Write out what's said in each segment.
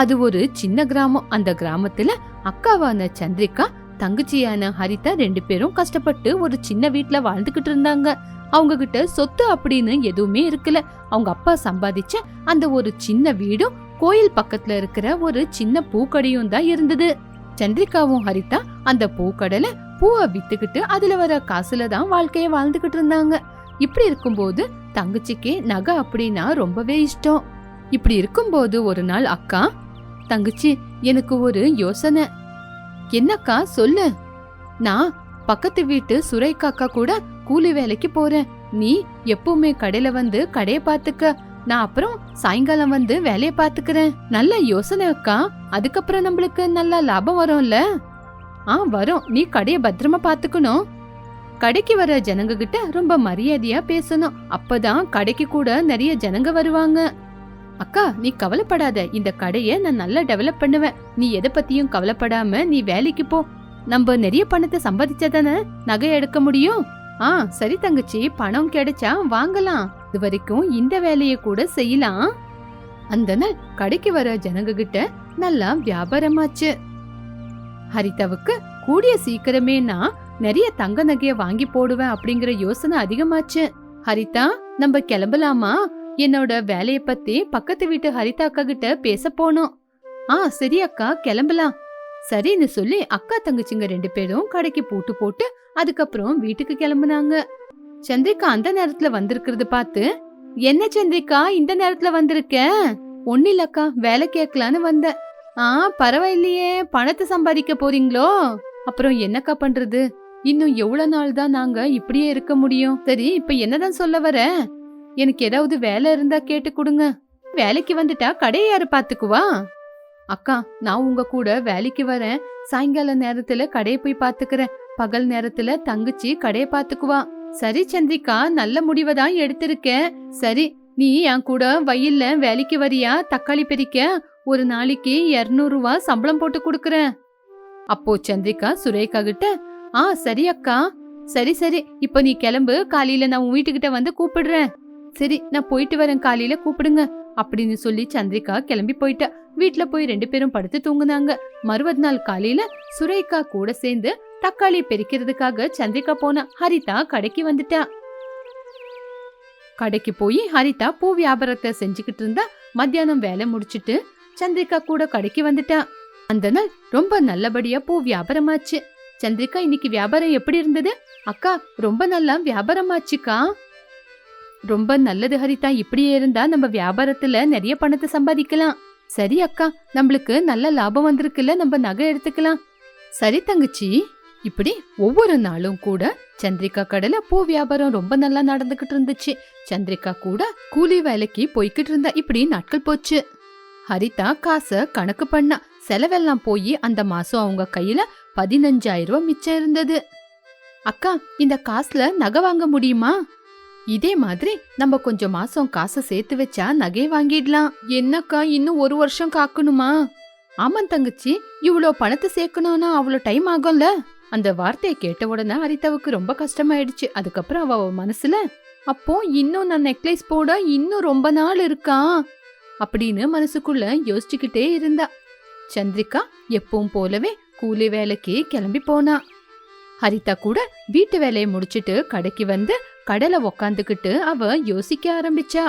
அது ஒரு சின்ன கிராமம். அந்த கிராமத்துல அக்காவான சந்திரிகா தங்கச்சியான ஹரிதா ரெண்டு பேரும் கஷ்டப்பட்டு ஒரு சின்ன வீட்ல வாழ்ந்துகிட்டு இருந்தாங்க. அவங்க கிட்ட சொத்து அப்படின்னு எதுவுமே இருக்கல. அவங்க அப்பா சம்பாதிச்ச அந்த ஒரு சின்ன வீடும் கோயில் பக்கத்துல இருக்கிற ஒரு சின்ன பூக்கடையும் தான் இருந்தது. சந்திரிகாவும் ஹரிதா அந்த பூக்கடையில பூவை வித்துக்கிட்டு அதுல வர காசுல தான் வாழ்க்கைய வாழ்ந்துகிட்டு இருந்தாங்க. இப்படி இருக்கும்போது தங்கச்சிக்கு நகை அப்படின்னா ரொம்பவே இஷ்டம். இப்படி இருக்கும்போது ஒரு நாள் அக்கா தங்கச்சி எனக்கு ஒரு யோசனை. என்னக்கா சொல்லு. நான் பக்கத்து வீட்டு சுரேகாக்கா கூட கூலி வேலைக்கு போறேன். நீ எப்பவுமே கடையில வந்து கடைய பாத்துக்க நான் அப்புறம் சாயங்காலம் வந்து வேலைய பாத்துக்கிறேன் நல்ல யோசனை அக்கா. அதுக்கப்புறம் நம்மளுக்கு நல்ல லாபம் வரும்ல? ஆ வரும். நீ கடைய பத்திரமா பாத்துக்கணும் கடைக்கு வர ஜனங்க கிட்ட ரொம்ப மரியாதையா பேசணும். அப்பதான் கடைக்கு கூட நிறைய ஜனங்க வருவாங்க. அக்கா நீ கவலைப்படாத. இந்த கடையை நான் நல்லா டெவலப் பண்ணுவேன். நீ எதை பத்தியும் கவலைப்படாம நீ வேலைக்கு போ. நம்ம நிறைய பணத்தை சம்பாதிச்சாதானே நகை எடுக்க முடியும்? ஆ சரி தங்கச்சி பணம் கிடைச்சா வாங்கலாம். இது வரைக்கும் இந்த வேலையை கூட செய்யலாம். அந்த நாள் கடைக்கு வர ஜனங்க கிட்ட நல்லா வியாபாரமாச்சு. ஹரிதாவுக்கு கூடிய சீக்கிரமே நான் நிறைய தங்க நகைய வாங்கி போடுவேன் அப்படிங்கிற யோசனை அதிகமாச்சு. ஹரிதா நம்ம கிளம்பலாமா? என்னோட வேலைய பத்தி பக்கத்து வீட்டு ஹரிதா அக்கா கிட்ட பேச போனோம். ஆ சரி அக்கா கிளம்பலாம். சரின்னு சொல்லி அக்கா தங்கச்சிங்க ரெண்டு பேரும் கடைக்கு பூட்டு போட்டு அதுக்கப்புறம் வீட்டுக்கு கிளம்புனாங்க. சந்திரிகா அந்த நேரத்துல வந்திருக்கிறது பார்த்து என்ன சந்திரிகா இந்த நேரத்துல வந்திருக்க? ஒண்ணு இல்லக்கா வேலை கேட்கலான்னு வந்த ஆ பரவாயில்லையே பணத்தை சம்பாதிக்க போறீங்களோ? அப்புறம் என்னக்கா பண்றது? இன்னும் எவ்வளவு நாள் தான் நாங்க இப்படியே இருக்க முடியும்? சரி இப்ப என்னதான் சொல்ல வர? எனக்கு ஏதாவது வேலை இருந்தா கேட்டு கொடுங்க. வேலைக்கு வந்துட்டா கடையை யாரு பாத்துக்குவா அக்கா நான் உங்க கூட வேலைக்கு வரேன். சாயங்கால நேரத்துல கடையை போய் பாத்துக்கிறேன் பகல் நேரத்துல தங்கச்சி கடையை பாத்துக்குவா சரி சந்திரிகா நல்ல முடிவை தான் எடுத்திருக்கேன். சரி நீ என் கூட வயல்ல வேலைக்கு வரியா? தக்காளி பறிக்க ஒரு நாளைக்கு 200 ரூபா சம்பளம் போட்டு கொடுக்கறேன். அப்போ சந்திரிகா சுரேகா கிட்ட ஆ சரி அக்கா. சரி சரி இப்போ நீ கிளம்பு. காலையில நான் உன் வீட்டுக்கிட்ட வந்து கூப்பிடுறேன். சரி நான் போயிட்டு வரேன் காலையில கூப்பிடுங்க அப்படின்னு சொல்லி சந்திரிகா கிளம்பி போயிட்டா. வீட்டுல போய் ரெண்டு பேரும் படுத்து தூங்குனாங்க. மறுபது நாள் காலையில சுரேகா கூட சேர்ந்து தக்காளி பெருக்கிறதுக்காக சந்திரிகா போன. ஹரிதா கடைக்கு வந்துட்டா. கடைக்கு போய் ஹரிதா பூ வியாபாரத்தை செஞ்சுக்கிட்டு இருந்தா. மத்தியானம் வேலை முடிச்சிட்டு சந்திரிகா கூட கடைக்கு வந்துட்டா. அந்த நாள் ரொம்ப நல்லபடியா பூ வியாபாரமாச்சு. சந்திரிகா இன்னைக்கு வியாபாரம் எப்படி இருந்தது? அக்கா ரொம்ப நல்லா வியாபாரமாச்சுக்கா. ரொம்ப நல்லது ஹரிதா. இப்படியே இருந்தா நம்ம வியாபாரத்துல நிறைய பணத்தை சம்பாதிக்கலாம். சரி அக்கா. நம்மளுக்கு நல்ல லாபம் வந்திருக்குல்ல நம்ம நகை எடுத்துக்கலாம். சரி தங்கச்சி. இப்படி ஒவ்வொரு நாளும் கூட சந்திரிகா கடல பூ வியாபாரம் ரொம்ப நல்லா நடந்துகிட்டு இருந்துச்சு. சந்திரிகா கூட கூலி வேலைக்கு போய்கிட்டு இருந்தா. இப்படி நாட்கள் போச்சு. ஹரிதா காசை கணக்கு பண்ணா. செலவெல்லாம் போய் அந்த மாசம் அவங்க கையில பதினஞ்சாயிரம் ரூபாய் மிச்சம் இருந்தது. அக்கா இந்த காசுல நகை வாங்க முடியுமா? இதே மாதிரி நம்ம கொஞ்சம் மாசம் காசை சேர்த்து வச்சா நகை வாங்கிடலாம். என்னக்கா இன்னும் ஒரு வருஷம் காக்கணுமா? ஆமா தங்கச்சி இவ்வளோ பணத்தை சேர்க்கணும்னா அவ்வளோ டைம் ஆகும்ல? அந்த வார்த்தையை கேட்ட உடனே ஹரிதாவுக்கு ரொம்ப கஷ்டமாயிடுச்சு. அதுக்கப்புறம் அவ அவ மனசுல அப்போ இன்னும் நான் நெக்லஸ் போட இன்னும் ரொம்ப நாள் இருக்கா? அப்படின்னு மனசுக்குள்ள யோசிச்சுக்கிட்டே இருந்தா. சந்திரிகா எப்பவும் போலவே கூலி வேலைக்கு கிளம்பி போனா. ஹரிதா கூட வீட்டு வேலையை முடிச்சிட்டு கடைக்கு வந்து கடலை உக்காந்துக்கிட்டு அவ யோசிக்க ஆரம்பிச்சா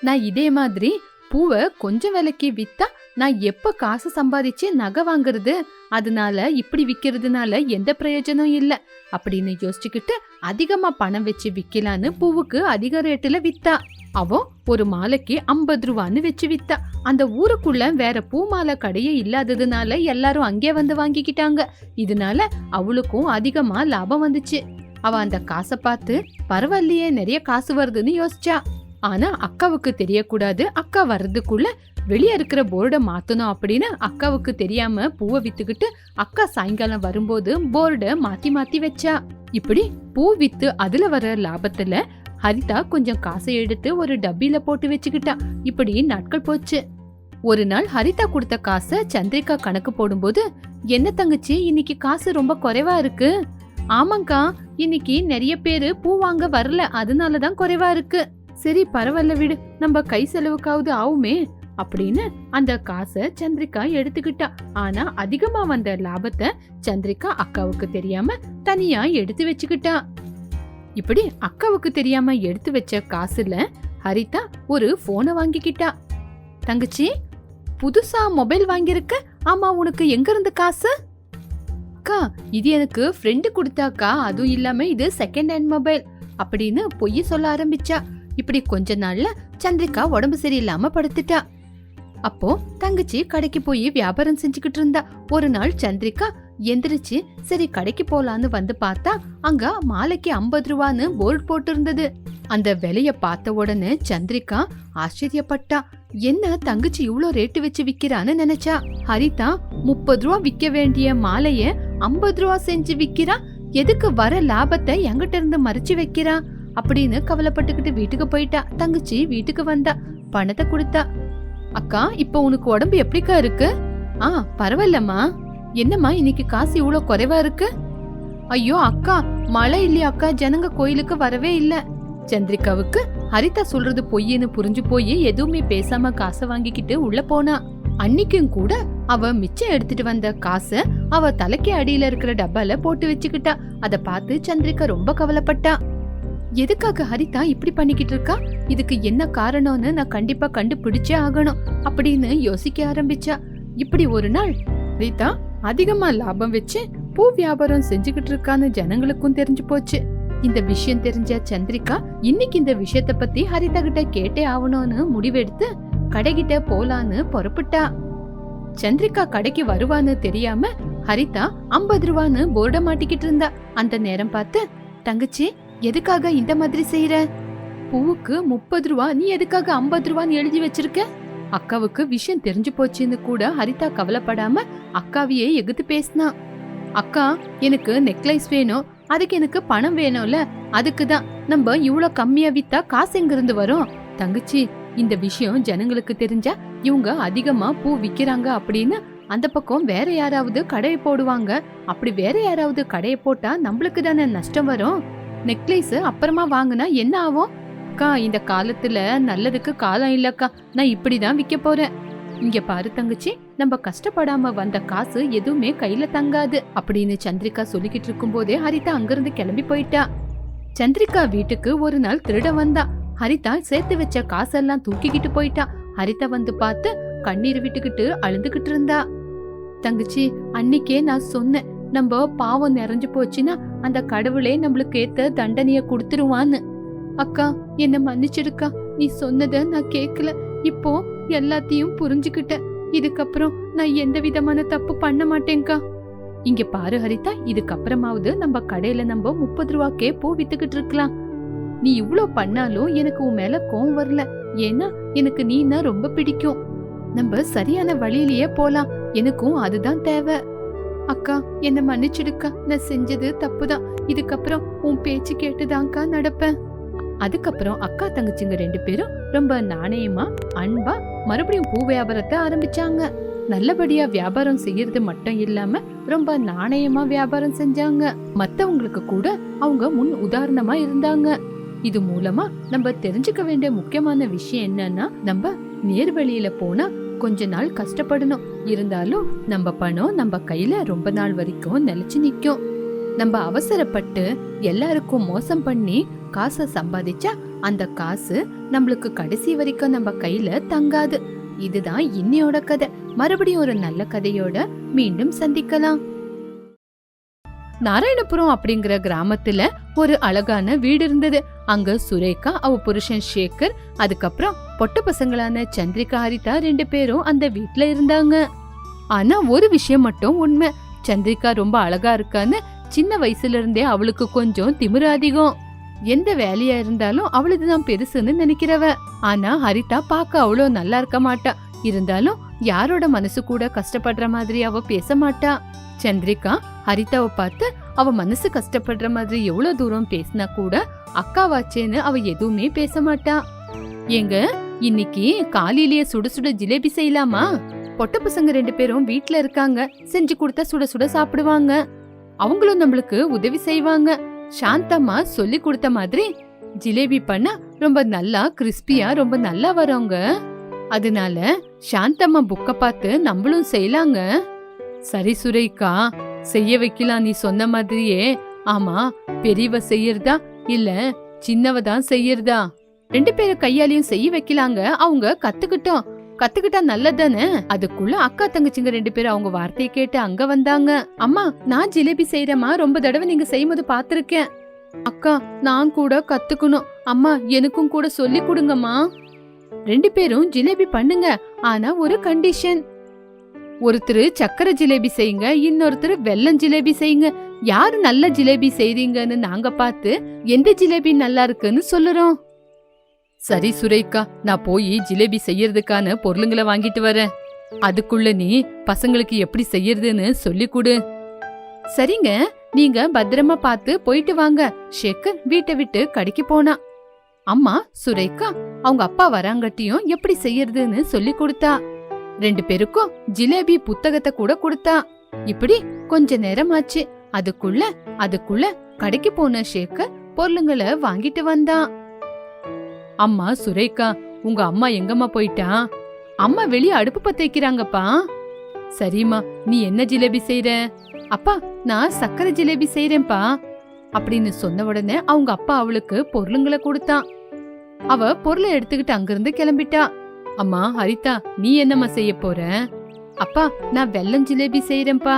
நான் இதே மாதிரி பூவை கொஞ்சம் விலைக்கு வித்தா நான் எப்ப காசு சம்பாதிச்சு நகை வாங்குறது? அதனால இப்படி விக்கிறதுனால எந்த பிரயோஜனம் இல்ல அப்படின்னு யோசிச்சுக்கிட்டு அதிகமா பணம் வச்சு விக்கலான்னு பூவுக்கு அதிக ரேட்டுல வித்தா. அவன் ஒரு மாலைக்கு ஐம்பது ரூபான்னு வச்சு வித்தா. அந்த ஊருக்குள்ள வேற பூ மாலை கடையே இல்லாததுனால எல்லாரும் அங்கே வந்து வாங்கிக்கிட்டாங்க. இதனால அவளுக்கும் அதிகமா லாபம் வந்துச்சு. அவ அந்த காசை பார்த்து பரவாயில்லையே நிறைய காசு வருதுன்னு யோசிச்சா. ஆனா அக்காவுக்கு தெரியக்கூடாது. அக்கா வர்றதுக்குள்ள வெளியே இருக்கிற போர்டை மாத்தணும் அப்படின்னு அக்காவுக்கு தெரியாம பூவை வித்துக்கிட்டு அக்கா சாயங்காலம் வரும்போது போர்டை மாத்தி மாத்தி வச்சா. இப்படி பூ வித்து அதுல வர லாபத்துல ஹரிதா கொஞ்சம் காசை எடுத்து ஒரு டப்பில போட்டு வச்சுக்கிட்டா. இப்படி நாட்கள் போச்சு. ஒரு நாள் ஹரிதா கொடுத்த காசை சந்திரிகா கணக்கு போடும்போது என்ன தங்கச்சி இன்னைக்கு காசு ரொம்ப குறைவா இருக்கு? ஆமாங்கா இன்னைக்கு நிறைய பேரு பூ வாங்க வரல. அதனாலதான் குறைவா இருக்கு. சரி பரவாயில்ல விடு. நம்ம கை செலவுக்காவது ஆகுமே அப்படின்னு அந்த காசை சந்திரிகா எடுத்துக்கிட்டா. ஆனா அதிகமா வந்த லாபத்தை சந்திரிகா அக்காவுக்கு தெரியாம தனியா எடுத்து வச்சுக்கிட்டா. இப்படி அக்காவுக்கு தெரியாம எடுத்து வச்ச காசுல ஹரிதா ஒரு போனை வாங்கிக்கிட்டா. தங்கச்சி புதுசா மொபைல் வாங்கியிருக்க? ஆமா உனக்கு எங்க இருந்து காசு? அக்கா இது எனக்கு ஃப்ரெண்டு கொடுத்தாக்கா அதுவும் இல்லாம இது செகண்ட் ஹேண்ட் மொபைல் அப்படின்னு பொய் சொல்ல ஆரம்பிச்சா. இப்படி கொஞ்ச நாள்ல சந்திரிகா உடம்பு சரியில்லாம படுத்துட்டா. அப்போ தங்கச்சி கடைக்கு போய் வியாபாரம் செஞ்சுக்கிட்டு இருந்தா. ஒரு நாள் சந்திரிகா எந்திரிச்சு சரி கடைக்கு போலான்னு வந்து பார்த்தா அங்க மாலைக்கு ஐம்பது ரூபான்னு போர்டு போட்டிருந்தது. அந்த விலைய பார்த்த உடனே சந்திரிகா ஆச்சரியப்பட்டா. என்ன தங்கச்சி இவ்ளோ ரேட்டு வச்சு விக்கிறான்னு நினைச்சா? ஹரிதா முப்பது ரூபா விக்க வேண்டிய மாலைய ஐம்பது ரூபா செஞ்சு விக்கிறா? எதுக்கு வர லாபத்தை எங்கிட்ட இருந்து மறைச்சு வைக்கிறா? அப்படின்னு கவலைப்பட்டுக்கிட்டு வீட்டுக்கு போயிட்டா. தங்கச்சி வீட்டுக்கு வந்தா பணத்தை கொடுத்தா. அக்கா இப்ப உனக்கு உடம்பு எப்படிக்கா இருக்கு? ஆ பரவாயில்லம்மா. என்னம்மா இன்னைக்கு காசு இவ்வளோ குறைவா இருக்கு? ஐயோ அக்கா மழை இல்லையா அக்கா ஜனங்க கோயிலுக்கு வரவே இல்ல. சந்திரிகாவுக்கு ஹரிதா சொல்றது பொய்ன்னு புரிஞ்சு போய் எதுவுமே பேசாம காசை வாங்கிக்கிட்டு உள்ள போனா. அன்னைக்கும் கூட அவ மிச்சம் எடுத்துட்டு வந்த காசை அவ தலைக்கு அடியில இருக்கிற டப்பால போட்டு வச்சுக்கிட்டா. அத பார்த்து சந்திரிகா ரொம்ப கவலைப்பட்டா. எதுக்காக ஹரிதா இப்படி பண்ணிக்கிட்டு இருக்கா? இதுக்கு என்ன காரணம்னு நான் கண்டிப்பா கண்டுபிடிச்சே ஆகணும் அப்படின்னு யோசிக்க ஆரம்பிச்சா. இப்படி ஒரு நாள் ஹரிதா அதிகமா லாபம் வச்சு பூ வியாபாரம் செஞ்சுக்கிட்டு இருக்கான்னு ஜனங்களுக்கும் தெரிஞ்சு போச்சு. இந்த விஷயம் தெரிஞ்ச சந்திரிகா இன்னைக்கு இந்த விஷயத்த பத்தி ஹரிதா கிட்ட கேட்டே ஆகணும்னு முடிவெடுத்து கடைகிட்ட போலான்னு புறப்பட்டா. சந்திரிகா கடைக்கு வருவான்னு தெரியாம ஹரிதா ஐம்பது ரூபான்னு போர்ட மாட்டிக்கிட்டு இருந்தா. அந்த நேரம் பார்த்து தங்கச்சி எதுக்காக இந்த மாதிரி செய்யற பூவுக்கு முப்பது ரூபா நீ எதுக்காக ஐம்பது ரூபான்னு எழுதி வச்சிருக்க? அக்காவுக்கு விஷயம் தெரிஞ்சு போச்சுன்னு கூட ஹரிதா கவலைப்படாம அக்காவையே எகுத்து பேசினா. அக்கா எனக்கு நெக்லைஸ் வேணும். அதுக்கு எனக்கு பணம் வேணும்ல. அதுக்கு தான் நம்ம இவ்வளோ கம்மியா வித்தா காசு எங்கிருந்து வரும்? தங்கச்சி இந்த விஷயம் ஜனங்களுக்கு தெரிஞ்சா இவங்க அதிகமா பூ விக்கிறாங்க அப்படின்னு அந்த பக்கம் வேற யாராவது கடையை போடுவாங்க. அப்படி வேற யாராவது கடையை போட்டா நம்மளுக்கு தானே நஷ்டம் வரும்? நெக்லைஸ் அப்புறமா வாங்கினா என்ன ஆகும்? அக்கா இந்த காலத்துல நல்லதுக்கு காலம் இல்லக்கா. நான் இப்படிதான் விற்க போறேன். இங்க பாரு தங்கச்சி நம்ம கஷ்டப்படாம வந்த காசு எதுவுமே கையில தங்காது. அப்படின்னு சந்திரிகா சொல்லிக்கிட்டு இருக்கும் போதே ஹரிதா அங்கிருந்து கிளம்பி போயிட்டா. சந்திரிகா வீட்டுக்கு ஒரு நாள் திருட வந்தா. ஹரிதா சேர்த்து வச்ச காசெல்லாம் தூக்கிக்கிட்டு போயிட்டா. ஹரிதா வந்து பார்த்து கண்ணீர் விட்டுக்கிட்டு அழுதுகிட்டு இருந்தா. தங்கச்சி அன்னைக்கே நான் சொன்னேன் நம்ம பாவம் நிறைஞ்சு போச்சுன்னா அந்த கடவுளே நம்மளுக்கு ஏத்த தண்டனைய கொடுத்துருவான்னு. அக்கா என்ன மன்னிச்சிடுக்கா. நீ சொன்னத நான் கேக்கல. இப்போ எல்லாத்தையும் புரிஞ்சுக்கிட்டேன். இதுக்கப்புறம் நான் எந்த விதமான தப்பு பண்ண மாட்டேன்க்கா. இங்க பாரு ஹரிதா இதுக்கப்புறமாவது நம்ம கடையில நம்ம முப்பது ரூபாக்கே பூ வித்துக்கிட்டு இருக்கலாம். நீ இவ்ளோ பண்ணாலும் எனக்கு உன் மேல கோவம் வரல. ஏன்னா எனக்கு நீனா ரொம்ப பிடிக்கும். நம்ம சரியான வழியிலேயே போலாம். எனக்கும் அதுதான் தேவை. அக்கா என்ன மன்னிச்சிடுக்கா. நான் செஞ்சது தப்புதான். இதுக்கப்புறம் உன் பேச்சு கேட்டுதான்க்கா நடப்பேன். அதுக்கப்புறம் அக்கா தங்கச்சிங்க ரெண்டு பேரும் ரொம்ப நாணயமா அன்பா மறுபடியும் பூ வியாபாரத்தை ஆரம்பிச்சாங்க. நல்லபடியா வியாபாரம் செய்யறது மட்டும் இல்லாம ரொம்ப நாணயமா வியாபாரம் செஞ்சாங்க. மத்தவங்களுக்கு கூட அவங்க முன் உதாரணமா இருந்தாங்க. இது மூலமா நம்ம தெரிஞ்சுக்க வேண்டிய முக்கியமான விஷயம் என்னன்னா நம்ம நேர்வழியில போனா கொஞ்ச நாள் கஷ்டப்படணும். இருந்தாலும் நம்ம பணம் நம்ம கையில ரொம்ப நாள் வரைக்கும் நிலைச்சு நிக்கும். நம்ம அவசரப்பட்டு எல்லாருக்கும் மோசம் பண்ணி காசை சம்பாதிச்சா அந்த காசு நம்மளுக்கு கடைசி வரைக்கும் நம்ம கையில தங்காது. இதுதான் இன்னையோட கதை. மறுபடியும் ஒரு நல்ல கதையோட மீண்டும் சந்திக்கலாம். நாராயணபுரம் அப்படிங்கிற கிராமத்துல ஒரு அழகான வீடு இருந்தது. அங்க சுரேகா அவ புருஷன் சேகர் அதுக்கப்புறம் பொட்ட பசங்களான சந்திரிகா ஹரிதா ரெண்டு பேரும் அந்த வீட்ல இருந்தாங்க. ஆனா ஒரு விஷயம் மட்டும் உண்மை. சந்திரிகா ரொம்ப அழகா இருக்கான்னு சின்ன வயசுல இருந்தே அவளுக்கு கொஞ்சம் திமிர அதிகம் எந்த வேலையா இருந்தாலும் அவளுதுதான் பெருசுன்னு நினைக்கிறவ. ஆனா ஹரிதா பார்க்க அவ்வளோ நல்லா இருக்க மாட்டா. இருந்தாலும் யாரோட மனசு கூட கஷ்டப்படுற மாதிரி அவ பேச மாட்டா. சந்திரிகா ஹரிதாவை பார்த்து அவ மனசு கஷ்டப்படுற மாதிரி எவ்வளவு தூரம் பேசினா கூட அக்காவாச்சேன்னு அவ எதுவுமே பேச மாட்டா. எங்க இன்னைக்கு காலையிலேயே சுட சுட ஜிலேபி செய்யலாமா? பொட்ட பசங்க ரெண்டு பேரும் வீட்ல இருக்காங்க. செஞ்சு கொடுத்தா சுட சுட சாப்பிடுவாங்க. அவங்களும் நம்மளுக்கு உதவி செய்வாங்க. சாந்தம்மா சொல்லி கொடுத்த மாதிரி ஜிலேபி பண்ணா ரொம்ப நல்லா கிறிஸ்பியா ரொம்ப நல்லா வரவங்க அதனால சாந்தம்மா புக்க பார்த்து நம்மளும் செய்யலாங்க. சரி சுரேகா செய்ய வைக்கலாம் நீ சொன்ன மாதிரியே. ஆமா பெரியவ செய்யறதா இல்ல சின்னவ தான் செய்யறதா? ரெண்டு பேரும் கையாலையும் செய்ய வைக்கலாங்க. அவங்க கத்துக்கிட்டோம். கத்துக்கிட்டா நல்லதானே அதுக்குள்ள அக்கா தங்கச்சிங்க ரெண்டு பேரும் அவங்க வார்த்தையை கேட்டு அங்க வந்தாங்க. அம்மா நான் ஜிலேபி செய்யறேம்மா ரொம்ப தடவை நீங்க செய்யும்போது பாத்திருக்கேன் அக்கா நான் கூட கத்துக்கணும். அம்மா எனக்கும் கூட சொல்லி கொடுங்கம்மா. ரெண்டு பேரும் ஜிலேபி பண்ணுங்க ஆனா ஒரு கண்டிஷன். ஒருத்தர் சக்கரை ஜிலேபி செய்யுங்க இன்னொருத்தர் வெல்லம் ஜிலேபி செய்யுங்க. யாரு நல்ல ஜிலேபி செய்றீங்கன்னு நாங்க பார்த்து எந்த ஜிலேபி நல்லா இருக்குன்னு சொல்லுறோம். சரி சுரேகா நான் போய் ஜிலேபி செய்யறதுக்கான பொருளுங்களை வாங்கிட்டு வரேன். அதுக்குள்ள நீ பசங்களுக்கு எப்படி செய்யறதுன்னு சொல்லி கொடு. சரிங்க நீங்க பத்திரமா பார்த்து போயிட்டு வாங்க. ஷேக்கர் வீட்டை விட்டு கடைக்கு போனா. அம்மா சுரேகா அவங்க அப்பா வராங்கட்டியும் எப்படி செய்யறதுன்னு சொல்லி கொடுத்தா. ரெண்டு பேருக்கும் ஜிலேபி புத்தகத்தை கூட கொடுத்தா. இப்படி கொஞ்ச நேரம் ஆச்சு அதுக்குள்ள அதுக்குள்ள கடைக்கு போன ஷேக்கர் பொருளுங்களை வாங்கிட்டு வந்தான். அம்மா சுரேகா உங்க அம்மா எங்கம்மா போயிட்டா? அம்மா வெளிய அடுப்பு பத்த வைக்கிறாங்கப்பா. சரிம்மா நீ என்ன ஜிலேபி செய்யற அப்பா நான் சக்கரை ஜிலேபி செய்றேன்ப்பா அப்படின்னு சொன்ன உடனே அவங்க அப்பா அவளுக்கு பொருளுங்களை கொடுத்தான். அவ பொருளை எடுத்துக்கிட்டு அங்கிருந்து கிளம்பிட்டா. அம்மா ஹரிதா நீ என்னம்மா செய்ய போற? அப்பா நான் வெல்லம் ஜிலேபி செய்யறேன்ப்பா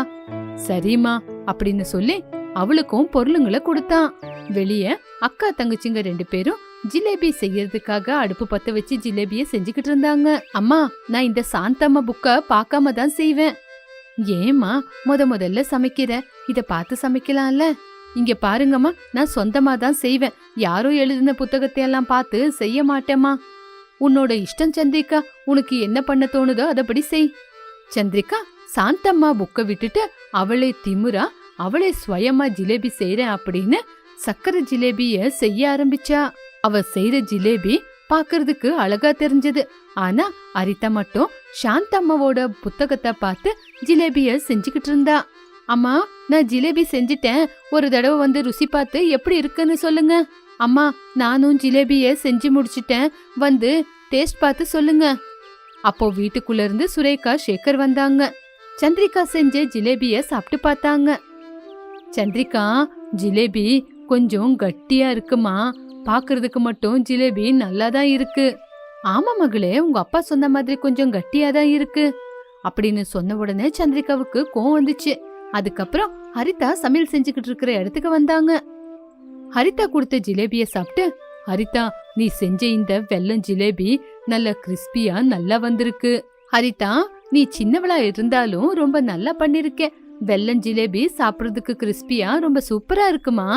சரிம்மா அப்படின்னு சொல்லி அவளுக்கும் பொருளுங்களை கொடுத்தான். வெளிய அக்கா தங்கச்சிங்க ரெண்டு பேரும் ஜிலேபி செய்யறதுக்காக அடுப்பு பத்த வச்சு ஜிலேபிய செஞ்சுக்கிட்டு இருந்தாங்க. அம்மா நான் இந்த சாந்தம்மா புக்க பார்க்காம தான் செய்வேன். ஏமா முத முதல்ல சமைக்கிற? இத பார்த்து சமைக்கலாம்ல? இங்க பாருங்கம்மா நான் சொந்தமா தான் செய்வேன். யாரோ எழுதின புத்தகத்தை எல்லாம் பார்த்து செய்ய மாட்டேம்மா. உன்னோட இஷ்டம் சந்திரிகா உனக்கு என்ன பண்ண தோணுதோ அதபடி செய். சந்திரிகா சாந்தம்மா புக்க விட்டுட்டு அவளே திமுறா அவளே ஸ்வயமா ஜிலேபி செய்யறேன் அப்படின்னு சக்கரை ஜிலேபிய செய்ய ஆரம்பிச்சா. அவ செய்யற ஜிலேபி பாக்குறதுக்கு அழகா தெரிஞ்சது. ஆனா அரிதா மட்டும் சாந்தம்மாவோட புத்தகத்தை பார்த்து ஜிலேபிய செஞ்சுக்கிட்டு இருந்தா. அம்மா நான் ஜிலேபி செஞ்சிட்டேன். ஒரு தடவை வந்து ருசி பார்த்து எப்படி இருக்குன்னு சொல்லுங்க. அம்மா நானும் ஜிலேபிய செஞ்சு முடிச்சிட்டேன். வந்து டேஸ்ட் பார்த்து சொல்லுங்க. அப்போ வீட்டுக்குள்ள இருந்து சுரேகா சேகர் வந்தாங்க. சந்திரிகா செஞ்ச ஜிலேபிய சாப்பிட்டு பார்த்தாங்க. சந்திரிகா ஜிலேபி கொஞ்சம் கட்டியா இருக்குமா? பாக்குறதுக்கு மட்டும் ஜிலேபி நல்லா தான் இருக்கு. ஆமா மகளே உங்க அப்பா சொன்ன மாதிரி கொஞ்சம் கட்டியா தான் இருக்கு. அப்படின்னு சொன்ன உடனே சந்திரிகாவுக்கு கோவம் வந்துச்சு. அதுக்கப்புறம் ஹரிதா சமையல் செஞ்சுக்கிட்டு இருக்கிற இடத்துக்கு வந்தாங்க. ஹரிதா கொடுத்த ஜிலேபிய சாப்பிட்டு ஹரிதா நீ செஞ்ச இந்த வெல்லம் ஜிலேபி நல்ல கிறிஸ்பியா நல்லா வந்திருக்கு. ஹரிதா நீ சின்னவளா இருந்தாலும் ரொம்ப நல்லா பண்ணிருக்க. வெல்லம் ஜிலேபி சாப்பிடுறதுக்கு கிறிஸ்பியா ரொம்ப சூப்பரா இருக்குமா?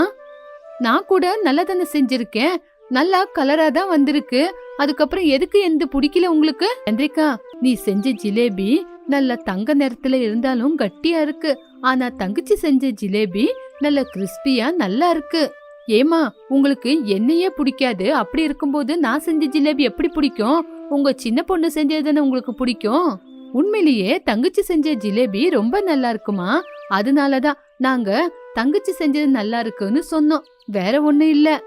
நான் கூட நல்லா தானே செஞ்சிருக்கேன். நல்லா கலரா தான் வந்திருக்கு. அதுக்கப்புறம் எதுக்கு எந்த பிடிக்கல உங்களுக்கு? சந்திரிகா நீ செஞ்ச ஜிலேபி நல்ல தங்க நிறத்துல இருந்தாலும் கட்டியா இருக்கு. ஆனா தங்கச்சி செஞ்ச ஜிலேபி நல்ல கிறிஸ்பியா நல்லா இருக்கு. ஏமா உங்களுக்கு என்னையே பிடிக்காது. அப்படி இருக்கும்போது நான் செஞ்ச ஜிலேபி எப்படி பிடிக்கும்? உங்க சின்ன பொண்ணு செஞ்சது தானே உங்களுக்கு பிடிக்கும்? உண்மையிலேயே தங்கச்சி செஞ்ச ஜிலேபி ரொம்ப நல்லா இருக்குமா? அதனாலதான் நாங்க தங்கச்சி செஞ்சது நல்லா இருக்குன்னு சொன்னோம். வேற ஒண்ணு இல்ல.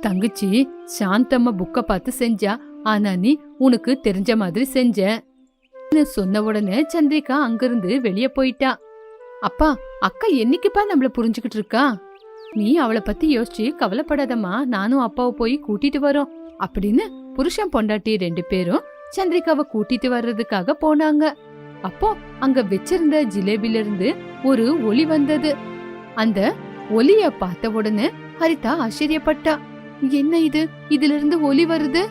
தங்கச்சி சாந்தம்மா புக்க பார்த்து செஞ்சா ஆனா நீ உனக்கு தெரிஞ்ச மாதிரி செஞ்ச. சொன்ன உடனே சந்திரிகா அங்கிருந்து வெளிய போயிட்டா. அப்பா அக்கா என்னைக்குப்பா நம்மள புரிஞ்சுக்கிட்டு இருக்கா? நீ அவளை பத்தி யோசிச்சு கவலைப்படாதம்மா. நானும் அப்பாவை போய் கூட்டிட்டு வரோம். அப்படின்னு புருஷன் பொண்டாட்டி ரெண்டு பேரும் சந்திரிகாவை கூட்டிட்டு வர்றதுக்காக போனாங்க. அப்போ அங்க வச்சிருந்த ஜிலேபில இருந்து ஒரு ஒளி வந்தது. அந்த ஒலிய பார்த்த உடனே ஹரிதா ஆச்சரியப்பட்டா. என்ன இது? இதுல இருந்து ஒலி வருது?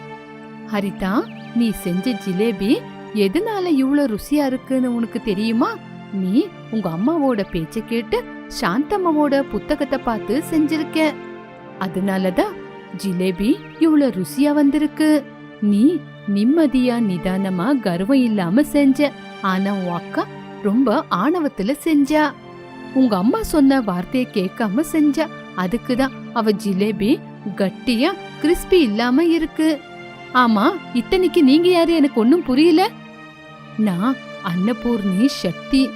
ஹரிதா நீ செஞ்ச ஜிலேபி எதனால இவ்ளோ ருசியா இருக்குன்னு உனக்கு தெரியுமா? நீ உங்க அம்மாவோட பேச்ச கேட்டு சாந்தம்மாவோட புத்தகத்தை பார்த்து செஞ்சிருக்க. அதனாலதான் ஜிலேபி இவ்ளோ ருசியா வந்திருக்கு. நீ நிம்மதியா நிதானமா கர்வம் இல்லாம செஞ்ச ஆனா உன் அக்கா ரொம்ப ஆணவத்துல செஞ்சா. உங்க அம்மா சொன்ன வார்த்தைய கேட்காம செஞ்சா அதுக்குதான் அவ ஜிலேபி கட்டியா கிறிஸ்பி இல்லாம இருக்கு. ஆமா இத்தனைக்கு நீங்க யாரு? எனக்கு ஒன்னும் புரியல. நான் அன்னபூர்ணி சக்தி.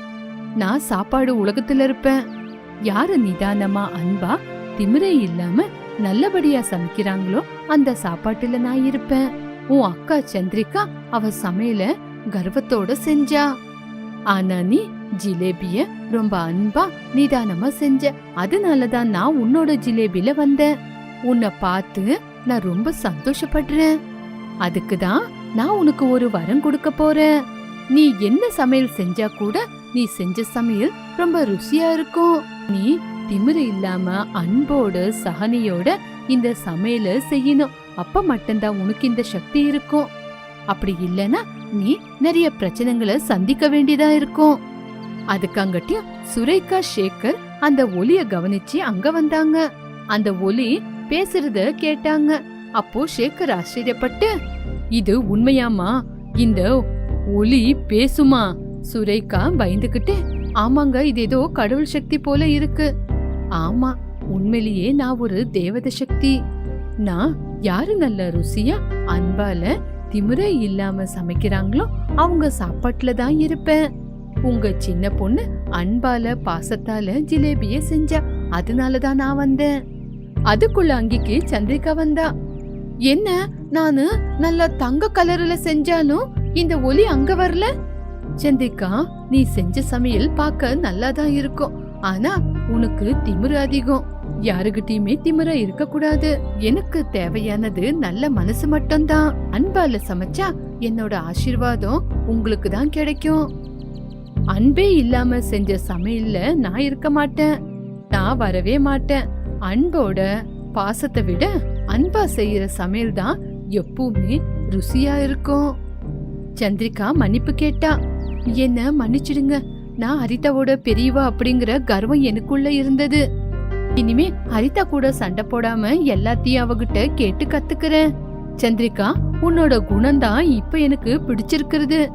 நான் சாப்பாடு உலகத்துல இருப்பேன். யாரு நிதானமா அன்பா திமிரே இல்லாம நல்லபடியா சமைக்கிறாங்களோ அந்த சாப்பாட்டுல நான் இருப்பேன். உன் அக்கா சந்திரிகா அவ சமையல கர்வத்தோட செஞ்சா. ஆனா நீ ஜிலேபிய ரொம்ப அன்பா நிதானமா செஞ்ச. அதனாலதான் நான் உன்னோட ஜிலேபில வந்தேன். உன்னை பார்த்து நான் ரொம்ப சந்தோஷப்படுறேன். அதுக்கு தான் நான் உனக்கு ஒரு வரம் கொடுக்க போறேன். நீ என்ன சமையல் செஞ்சா கூட நீ செஞ்ச சமையல் ரொம்ப ருசியா இருக்கும். நீ திமிரு இல்லாம அன்போட சகனியோட இந்த சமையல செய்யணும். அப்ப மட்டும்தான் உனக்கு இந்த சக்தி இருக்கும். அப்படி இல்லைன்னா நீ நிறைய பிரச்சனைகளை சந்திக்க வேண்டியதா இருக்கும். அதுக்காங்கட்டியும் சுரேகா சேகர் அந்த ஒலிய கவனிச்சு அங்க வந்தாங்க. அந்த ஒலி பேசுறத கேட்டாங்க. அப்போ சேகர் ஆச்சரியப்பட்டு இது உண்மையாமா இந்த ஒலி பேசுமா? சுரேகா பயந்துகிட்டு ஆமாங்க இது ஏதோ கடவுள் சக்தி போல இருக்கு. ஆமா உண்மையிலேயே நான் ஒரு தேவத சக்தி. நான் யாரு நல்ல ருசியா அன்பால திமிரே இல்லாம சமைக்கிறாங்களோ அவங்க சாப்பாட்டுல தான் இருப்பேன். உங்க சின்ன பொண்ணு அன்பால பாசத்தால ஜிலேபிய செஞ்சா அதனால தான் நான் வந்தேன். அதுக்குள்ள அங்கிக்கு சந்திரிகா வந்தா. என்ன நானு நல்ல தங்க கலர்ல செஞ்சாலும் இந்த ஒலி அங்க வரல? சந்திரிகா நீ செஞ்ச சமையல் பார்க்க நல்லா தான் இருக்கும். ஆனா உனக்கு திமிரு அதிகம். யாருகிட்டயுமே திமிரா இருக்க கூடாது எனக்கு தேவையானது நல்ல மனசு மட்டும்தான். அன்பால சமைச்சா என்னோட ஆசீர்வாதம் உங்களுக்கு தான் கிடைக்கும். அன்பே இல்லாம செஞ்ச சமையல்ல நான் இருக்க மாட்டேன். நான் வரவே மாட்டேன். அன்போட பாசத்தை விட அன்பா செய்யற சமையல் தான் எப்பவுமே ருசியா இருக்கும். சந்திரிகா மன்னிப்பு கேட்டா என்ன மன்னிச்சிடுங்க. நான் ஹரிதாவோட பெரியவா அப்படிங்கிற கர்வம் எனக்குள்ள இருந்தது. இனிமே ஹரிதா கூட சண்டை போடாம எல்லாத்தையும் அவகிட்ட கேட்டு கத்துக்கிறேன். சந்திரிகா உன்னோட குணம்தான் இப்ப எனக்கு பிடிச்சிருக்கிறது.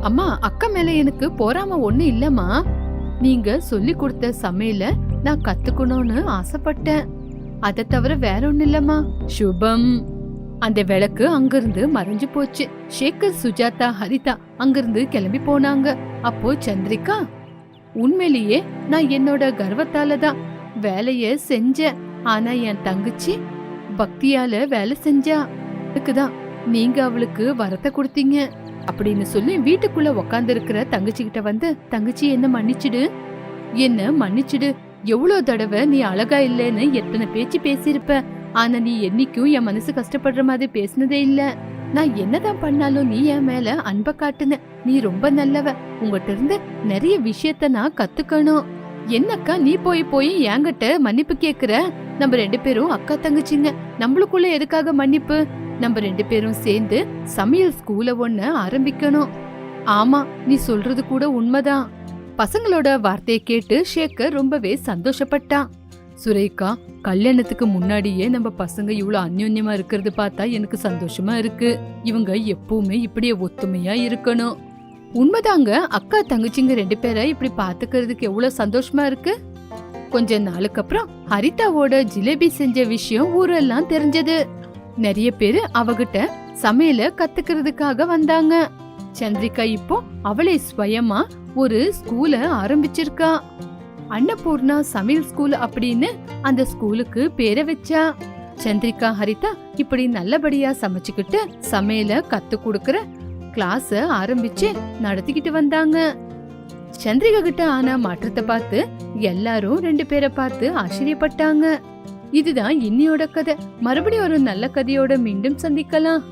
அம்மா அக்கா மேல எனக்கு போறாம ஒண்ணு இல்லம்மா. நீங்க சொல்லி கொடுத்த சமையல நான் கத்துக்கணும்னு ஆசைப்பட்டேன். அதை தவிர வேற ஒண்ணு இல்லம்மா. சுபம். அந்த விளக்கு அங்கிருந்து மறைஞ்சு போச்சு. சேகர் சுஜாதா ஹரிதா அங்கிருந்து கிளம்பி போனாங்க. அப்போ சந்திரிகா உண்மையிலேயே நான் என்னோட கர்வத்தால தான் வேலைய செஞ்சேன் ஆனா என் தங்கச்சி பக்தியால வேலை செஞ்சா. அதுக்குதான் நீங்க அவளுக்கு வரத்தை கொடுத்தீங்க. அப்படின்னு சொல்லி வீட்டுக்குள்ள உக்காந்து இருக்கிற தங்கச்சி கிட்ட வந்து தங்கச்சி என்ன மன்னிச்சிடு. என்ன மன்னிச்சிடு. எவ்வளவு தடவை நீ அழகா இல்லைன்னு எத்தனை பேச்சு பேசியிருப்ப. ஆனா நீ என்னைக்கும் என் மனசு கஷ்டப்படுற மாதிரி பேசினதே இல்ல. நான் என்னதான் பண்ணாலும் நீ என் மேல அன்பை காட்டுன. நீ ரொம்ப நல்லவ. உங்ககிட்ட இருந்து நிறைய விஷயத்த நான் கத்துக்கணும். என்னக்கா நீ போய் போய் என்கிட்ட மன்னிப்பு கேக்குற? நம்ம ரெண்டு பேரும் அக்கா தங்கச்சிங்க. நம்மளுக்குள்ள எதுக்காக மன்னிப்பு? நம்ம ரெண்டு பேரும் சேர்ந்து சமையல் ஸ்கூல ஒண்ணு ஆரம்பிக்கணும். ஆமா நீ சொல்றது கூட உண்மைதான். பசங்களோட வார்த்தையை கேட்டு ஷேகர் ரொம்பவே சந்தோஷப்பட்டான் சுரேகா கல்யாணத்துக்கு முன்னாடியே நம்ம பசங்க இவ்வளவு அந்யோன்யமா இருக்கிறது பார்த்தா எனக்கு சந்தோஷமா இருக்கு. இவங்க எப்பவுமே இப்படியே ஒத்துமையா இருக்கணும். உண்மைதாங்க அக்கா தங்கச்சிங்க ரெண்டு பேரை இப்படி பாத்துக்கிறதுக்கு எவ்வளவு சந்தோஷமா இருக்கு? கொஞ்ச நாளுக்கு அப்புறம் ஹரிதாவோட ஜிலேபி செஞ்ச விஷயம் ஊரெல்லாம் தெரிஞ்சது. நிறைய பேரு அவகிட்ட சமையல கத்துக்கிறதுக்காக வந்தாங்க. சந்திரிகா இப்போ அவளே ஸ்வயமா ஒரு ஸ்கூல ஆரம்பிச்சிருக்கா. அன்னபூர்ணா சமையல் ஸ்கூல் அப்படின்னு அந்த ஸ்கூலுக்கு பேரை வச்சா. சந்திரிகா ஹரிதா இப்படி நல்லபடியா சமைச்சுக்கிட்டு சமையல கத்து கொடுக்கற கிளாஸ ஆரம்பிச்சு நடத்திக்கிட்டு வந்தாங்க. சந்திரிகா கிட்ட ஆன மாற்றத்தை பார்த்து எல்லாரும் ரெண்டு பேரை பார்த்து ஆச்சரியப்பட்டாங்க. இதுதான் இன்னியோட கதை. மறுபடியும் ஒரு நல்ல கதையோட மீண்டும் சந்திக்கலாம்.